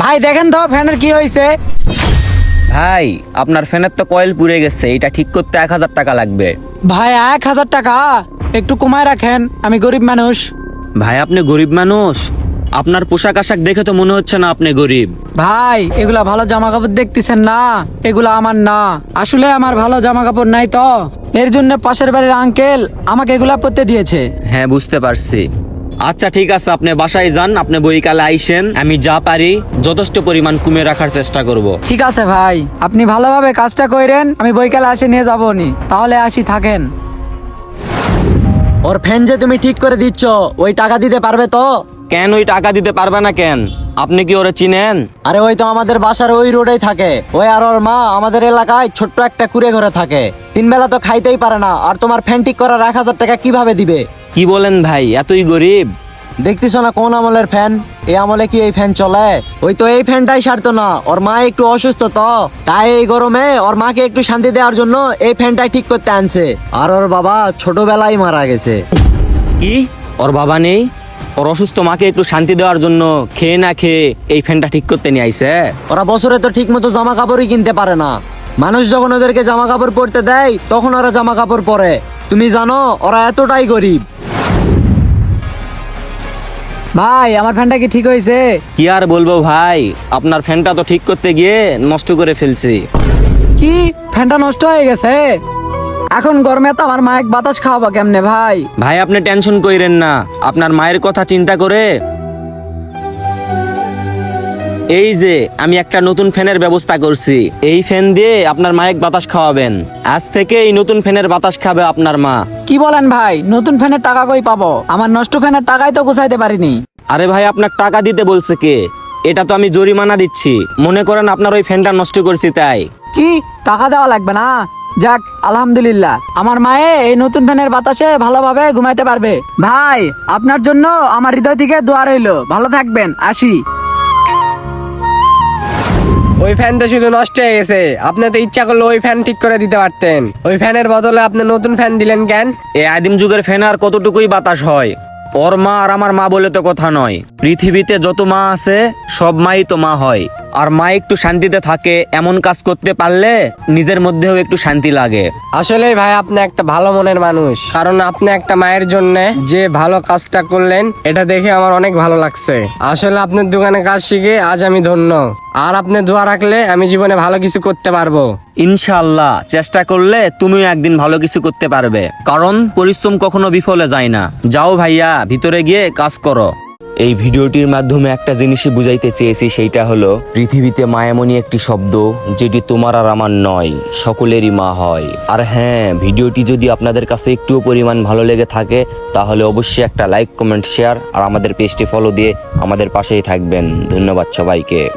ভাই দেখেন তো ফ্যানের কি হয়েছে ভাই আপনার ফ্যানের তো কয়েল পুড়ে গেছে এটা ঠিক করতে এক হাজার টাকা লাগবে। ভাই এক হাজার টাকা? একটু কমায় রাখেন আমি গরিব মানুষ। ভাই আপনি গরিব মানুষ? আপনার পোশাক আশাক দেখে তো মনে হচ্ছে না আপনি গরিব। ভাই এগুলা ভালো জামা কাপড় দেখতেছেন না? এগুলা আমার না। আসলে আমার ভালো জামা কাপড় নাই তো। এর জন্য পাশের বাড়ির আঙ্কেল আমাকে এগুলা পরতে দিয়েছে। হ্যাঁ বুঝতে পারছি। আচ্ছা ঠিক আছে আপনি বাসায় যান আপনি বইকালে আইসেন আমি যা পারি যথেষ্ট পরিমাণ কমে রাখার চেষ্টা করব। ঠিক আছে ভাই আপনি ভালোভাবে কাজটা করেন আমি বইকালে আসে নিয়ে যাব নি তাহলে আসি থাকেন। ওর ফ্যান যে তুমি ঠিক করে দিচ্ছ ওই টাকা দিতে পারবে তো? কেন ওই টাকা দিতে পারবে না কেন? আপনি কি ওরে চিনেন? আরে ওই তো আমাদের বাসার ওই রোডেই থাকে। ওই আর ওর মা আমাদের এলাকায় ছোট্ট একটা কুড়ে ঘরে থাকে। তিন বেলা তো খাইতেই পারে না আর তোমার ফ্যান ঠিক করার এক হাজার টাকা কীভাবে দিবে? কি বলেন ভাই এতই গরিব? দেখতেছ না কোন আমলের ফ্যান? এই আমলে কি এই ফ্যান চলে? ওই তো এই ফ্যানটাই সারতো না ওর মা একটু অসুস্থ তো। তাই এই গরমে ওর মাকে একটু শান্তি দেওয়ার জন্য এই ফ্যানটাই ঠিক করতে আনছে। আর ওর বাবা ছোটবেলায় মারা গেছে। কি? ওর বাবা নেই? ওর অসুস্থ মাকে একটু শান্তি দেওয়ার জন্য খেয়ে না খেয়ে এই ফ্যানটা ঠিক করতে নিয়ে আইছে? ওরা বছরে তো ঠিক মতো জামা কাপড়ই কিনতে পারে না। মানুষ যখন ওদেরকে জামা কাপড় পরতে দেয় তখন ওরা জামা কাপড় পরে। তুমি জানো ওরা এতটাই গরিব। ভাই আমার ফ্যানটা কি ঠিক হয়েছে? কি আর বলব ভাই আপনার ফ্যানটা তো ঠিক করতে গিয়ে নষ্ট করে ফেলছি। কি? ফ্যানটা নষ্ট হয়ে গেছে? এখন গরমে তো আমার মায়ের বাতাস খাওয়াবো কেমনে ভাই? ভাই আপনি টেনশন কইরেন না। আপনার মায়ের কথা চিন্তা করে এই যে আমি একটা নতুন ফ্যানের ব্যবস্থা করছি। এই ফ্যান দিয়ে আপনার মায়ের বাতাস খাওয়াবেন। আজ থেকে এই নতুন ফ্যানের বাতাস খাবে আপনার মা। কি বলেন ভাই নতুন ফ্যানের টাকা কই পাবো? আমার নষ্ট ফ্যানের টাকাই তো গুছাইতে পারিনি। আরে ভাই আপনার টাকা দিতে বলছে কে? এটা তো আমি জরিমানা দিচ্ছি। মনে করেন আপনার ওই ফ্যানটা নষ্ট করছি তাই। কি? টাকা দেওয়া লাগবে না? যাক আলহামদুলিল্লাহ। আমার মায়ে এই নতুন ফ্যানের বাতাসে ভালোভাবে ঘুমাইতে পারবে। ভাই আপনার জন্য আমার হৃদয় থেকে দোয়া রইল। ভালো থাকবেন আসি। ওই ফ্যান তো শুধু নষ্ট হয়ে গেছে। আপনি তো ইচ্ছা করলে ওই ফ্যান ঠিক করে দিতে পারতেন। ওই ফ্যানের বদলে আপনি নতুন ফ্যান দিলেন কেন? এই আদিম যুগের ফ্যান আর কতটুকুই বাতাস হয়? ওর মা আর আমার মা বলে তো কথা নয়। পৃথিবীতে যত মা আছে সব মাই তো মা হয়। আর মা একটু শান্তিতে থাকে এমন কাজ করতে পারলে নিজের মধ্যেও একটু শান্তি লাগে। আসলে ভাই আপনি একটা ভালো মনের মানুষ। কারণ আপনি একটা মায়ের জন্য যে ভালো কাজটা করলেন এটা দেখে আমার অনেক ভালো লাগছে। আসলে আপনার দোকানে কাজ শিখে আজ আমি ধন্য। আর আপনি দোয়া রাখলে আমি জীবনে ভালো কিছু করতে পারব। ইনশাল্লাহ চেষ্টা করলে তুমিও একদিন ভালো কিছু করতে পারবে। কারণ পরিশ্রম কখনো বিফলে যায় না। যাও ভাইয়া, ভিতরে গিয়ে কাজ করো। এই ভিডিওটির মাধ্যমে একটা জিনিসই বুঝাইতে চেয়েছি, সেইটা হলো, পৃথিবীতে মায়ামণি একটি শব্দ, যেটি তোমার আর আমার নয়, সকলেরই মা হয়। আর হ্যাঁ ভিডিওটি যদি আপনাদের কাছে একটুও পরিমাণ ভালো লেগে থাকে, তাহলে অবশ্যই একটা লাইক, কমেন্ট, শেয়ার, আর আমাদের পেজটি ফলো দিয়ে আমাদের পাশেই থাকবেন। ধন্যবাদ সবাইকে।